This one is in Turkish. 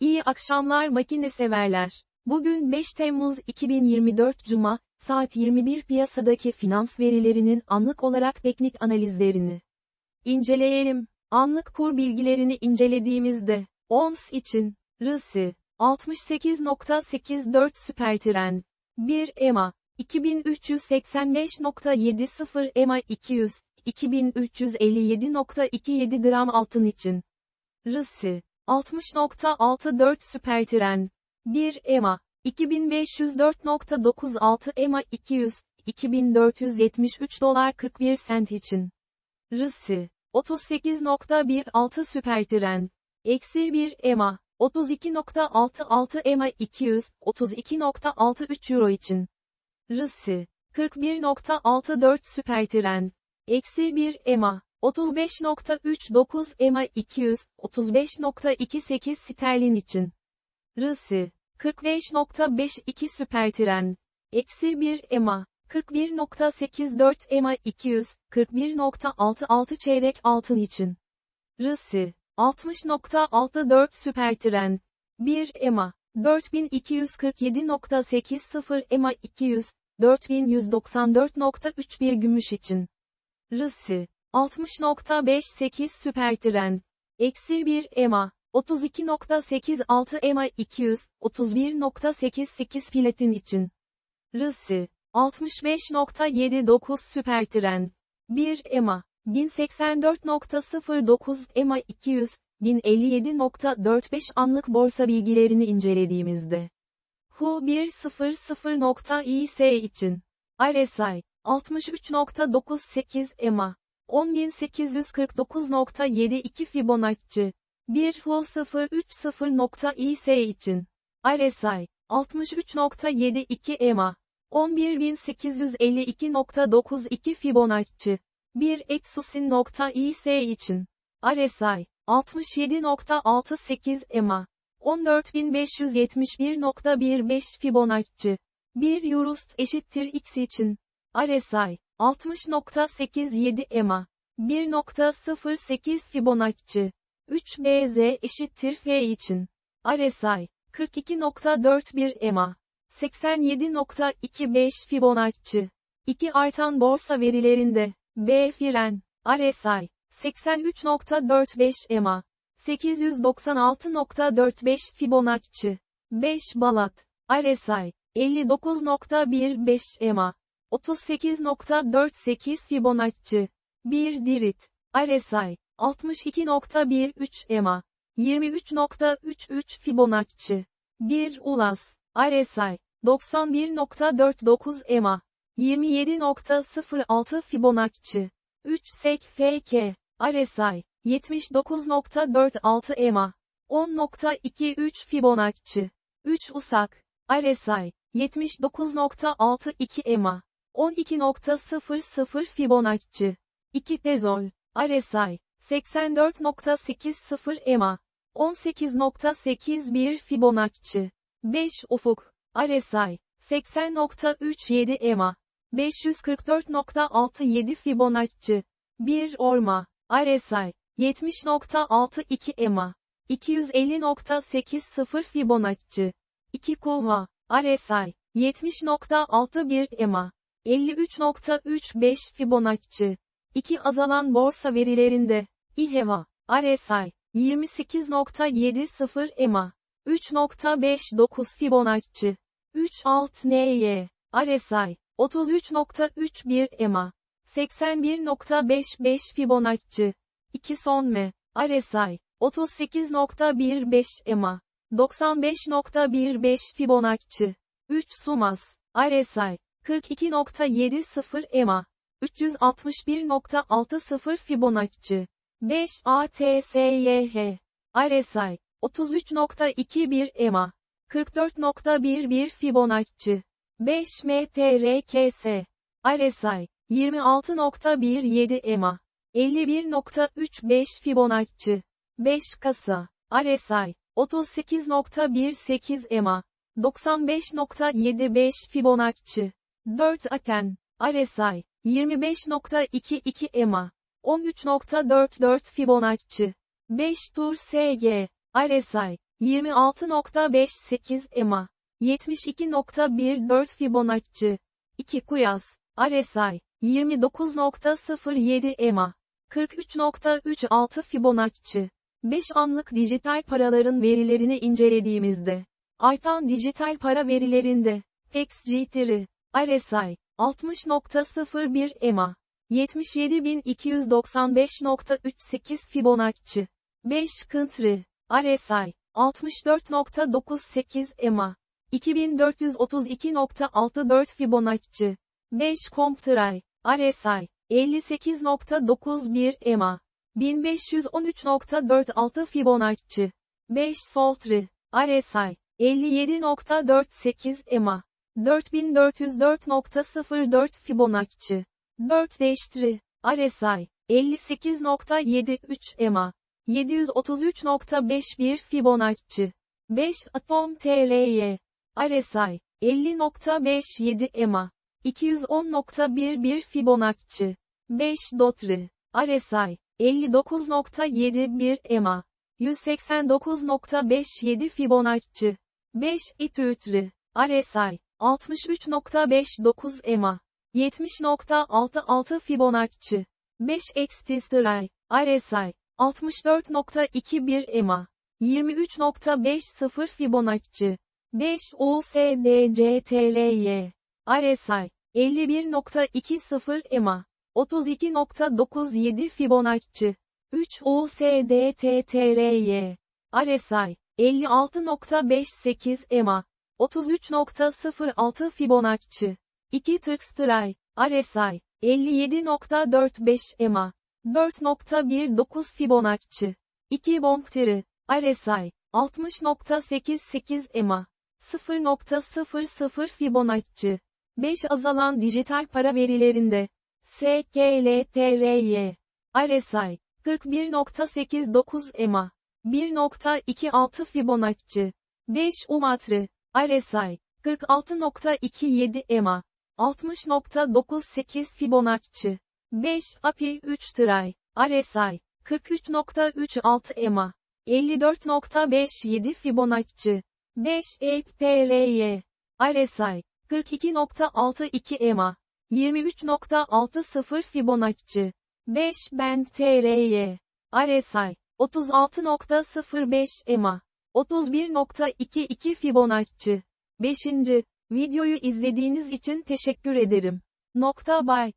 İyi akşamlar makine severler. Bugün 5 Temmuz 2024 Cuma, saat 21 piyasadaki finans verilerinin anlık olarak teknik analizlerini inceleyelim. Anlık kur bilgilerini incelediğimizde, ONS için, RSI, 68.84 süper tren, 1 EMA, 2385.70 EMA 200, 2357.27 gram altın için. RSI, 60.64 süper tren, 1 EMA, 2504.96 EMA 200, 2473 dolar 41 sent için. RSI, 38.16 süper tren, eksi 1 EMA, 32.66 EMA 200, 32.63 euro için. RSI, 41.64 süper tren, eksi 1 EMA, 35.39 EMA 200, 35.28 sterlin için. RSI, 45.52 süper tren, eksi 1 EMA, 41.84 EMA 200, 41.66 çeyrek altın için. RSI, 60.64 süper tren, 1 EMA, 4247.80 EMA 200, 4194.31 gümüş için. RSI, 60.58 süper tren, eksi 1 EMA, 32.86 EMA 200, 31.88 platin için. RSI, 65.79 süper tren, 1 EMA, 1084.09 EMA 200, 1057.45 anlık borsa bilgilerini incelediğimizde. HU 100.is için. RSI, 63.98 EMA, 10849.72 Fibonacci. 1 HU 030.is için. RSI, 63.72 EMA, 11852.92 Fibonacci. 1 Exusin.is için. RSI, 67.68 EMA, 14571.15 Fibonacci. 1 Eurust eşittir X için. RSI, 60.87 EMA, 1.08 Fibonacci. 3 BZ eşittir F için. RSI, 42.41 EMA, 87.25 Fibonacci. 2 artan borsa verilerinde, B Fren, RSI, 83.45 EMA, 896.45 Fibonacci. 5 Balat, RSI, 59.15 EMA, 38.48 Fibonacci. 1 Dirit, RSI, 62.13 EMA, 23.33 Fibonacci. 1 Ulas, RSI, 91.49 EMA, 27.06 Fibonacci. 3 Sek FK, RSI, 79.46 EMA, 10.23 Fibonacci. 3 Usak, RSI, 79.62 EMA, 12.00 Fibonacci. 2 Tezol, RSI, 84.80 EMA, 18.81 Fibonacci. 5 Ufuk, RSI, 80.37 EMA, 544.67 Fibonacci. 1 Orma, RSI, 70.62 EMA, 250.80 Fibonacci. 2 Kuva, RSI, 70.61 EMA, 53.35 Fibonacci. 2 azalan borsa verilerinde, İHEVA, RSI, 28.70 EMA, 3.59 Fibonacci. 3 alt NY, RSI, 33.31 EMA, 81.55 Fibonacci. 2 Sonme, RSI, 38.15 EMA, 95.15 Fibonacci. 3 Sumas, RSI, 42.70 EMA, 361.60 Fibonacci. 5 ATSYH, RSI, 33.21 EMA, 44.11 Fibonacci. 5 MTRKS, RSI, 26.17 EMA, 51.35 Fibonacci. 5 Kasa, RSI, 38.18 EMA, 95.75 Fibonacci. 4 Aken, RSI, 25.22 EMA, 13.44 Fibonacci. 5 Tur SG, RSI, 26.58 EMA, 72.14 Fibonacci, 2 Kuyas, RSI, 29.07 EMA, 43.36 Fibonacci, 5 anlık dijital paraların verilerini incelediğimizde, artan dijital para verilerinde, XGTR, RSI, 60.01 EMA, 77.295.38 Fibonacci, 5 Kıntri, RSI, 64.98 EMA, 2432.64 Fibonacci, 5 Comptray, RSI, 58.91 EMA, 1513.46 Fibonacci, 5 Soltri, RSI, 57.48 EMA, 4404.04 Fibonacci, 4 Deştri, RSI, 58.73 EMA, 733.51 Fibonacci, 5 Atom TRY, RSI, 50.57 EMA, 210.11 Fibonacci, 5 Dotri, RSI, 59.71 EMA, 189.57 Fibonacci, 5 Etütri, RSI, 63.59 EMA, 70.66 Fibonacci, 5 Extisteray, RSI, 64.21 EMA, 23.50 Fibonacci, 5 USDCTRY, RSI, 51.20 EMA, 32.97 Fibonacci, 3 USDTTRY, RSI, 56.58 EMA, 33.06 Fibonacci, 2 Turkstray, RSI, 57.45 EMA, 4.19 Fibonacci, 2 Bompteri, RSI, 60.88 EMA, 0.00 Fibonacci, 5 azalan dijital para verilerinde, SKLTRY, RSI, 41.89 EMA, 1.26 Fibonacci, 5 Umatri, RSI, 46.27 EMA, 60.98 Fibonacci, 5 API 3 Tray, RSI, 43.36 EMA, 54.57 Fibonacci, 5 EPTRY, RSI, 42.62 EMA, 23.60 Fibonacci, 5 Band TRY, RSI, 36.05 EMA, 31.22 Fibonacci. 5. Videoyu izlediğiniz için teşekkür ederim. Nokta bay.